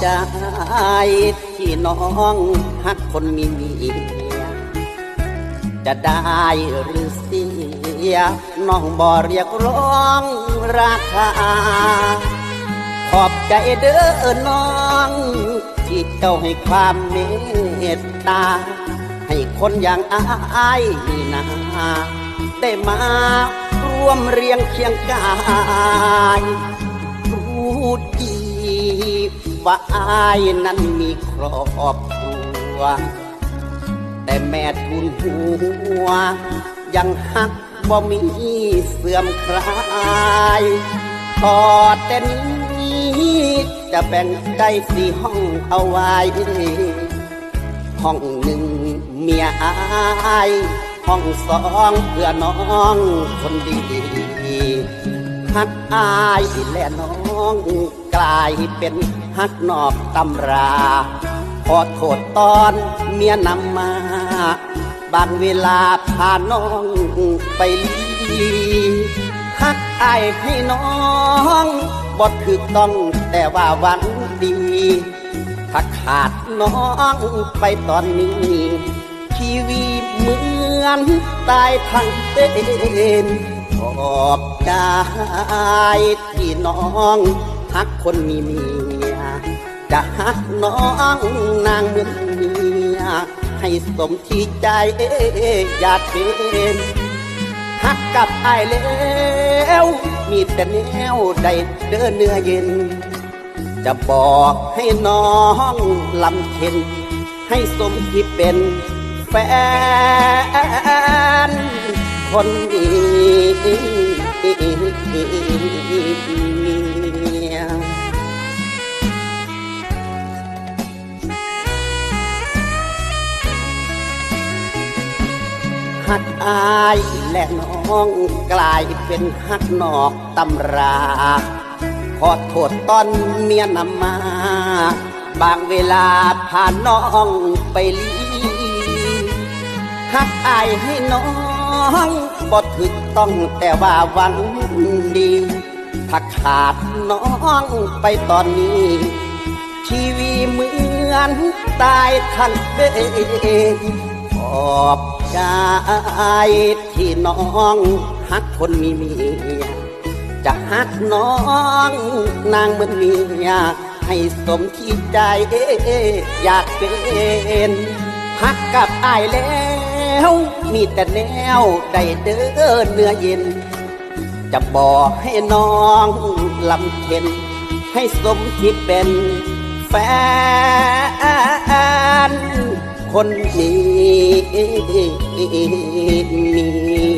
ใจที่น้องฮักคนมีเมียจะได้หรือเสียน้องบ่เรียกร้องราคา ขอบใจเด้อน้องที่เจ้าให้ความเมตตา ให้คนอย่างอายนี่นาได้มาร่วมเรียงเคียงกายรู้ดี อายนั้นมีครอบครัว แต่แม่ทุนหัว ยังหักบ่มีเสื่อมคลายพอแต่นี้จะแบ่งใจสี่ห้องเอาไว้ ห้องหนึ่งเมียอาย ห้องสองเพื่อน้องคนดี ฮักอายและน้องกลายเป็นฮักนอกตำรา ขอโทษตอนเมียนำมาบางเวลาพาน้องไปลีฮักอายให้น้องบ่ถึกต้องแต่ว่าวังดีถ้าขาดน้องไปตอนนี้ชีวิตเหมือนตายทั้งเป็น ขอบใจที่น้องฮักคนมีเมียจะฮักน้องนางเมือนเมียให้สมที่ใจอยากเป็นฮักกับไอแล้ว มีแต่แนวใดเดินเนื้อเย็น จะบอกให้น้องลำเค็น ให้สมที่เป็นแฟน คนดีฮักอายและน้องกลายเป็นฮักนอกตำราขอโทษตอนเมียนำมา บางเวลาพาน้องไปลีฮักอายให้น้อง บ่ถึกต้องแต่ว่าวังดี ถ้าขาดน้องไปตอนนี้ ชีวิตเหมือนตายทั้งเป็นขอบใจที่น้องฮักคนมีเมียจะฮักน้องนางเหมือนเมียให้สมที่ใจอยากเป็นฮักกับอายแล้ว มีแต่แนวได้เดินเนื้อเย็น จะบอกให้น้องลำเค็น ให้สมที่เป็นแฟน คนนี้